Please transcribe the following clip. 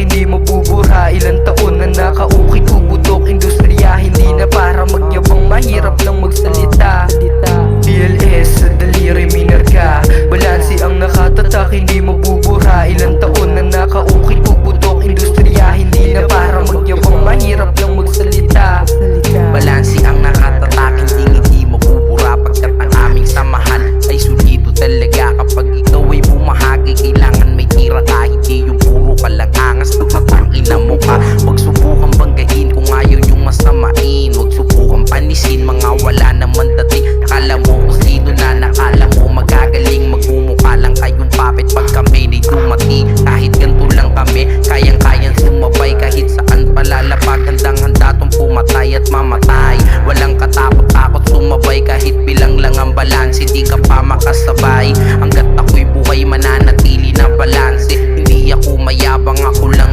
akin di mo bubura. Ilan taon handang-handa tong pumatay at mamatay. Walang katakot-takot sumabay kahit bilang lang ang balanse. Di ka pa makasabay. Hanggat ako'y buhay mananatili na balanse. Hindi ako mayabang ako lang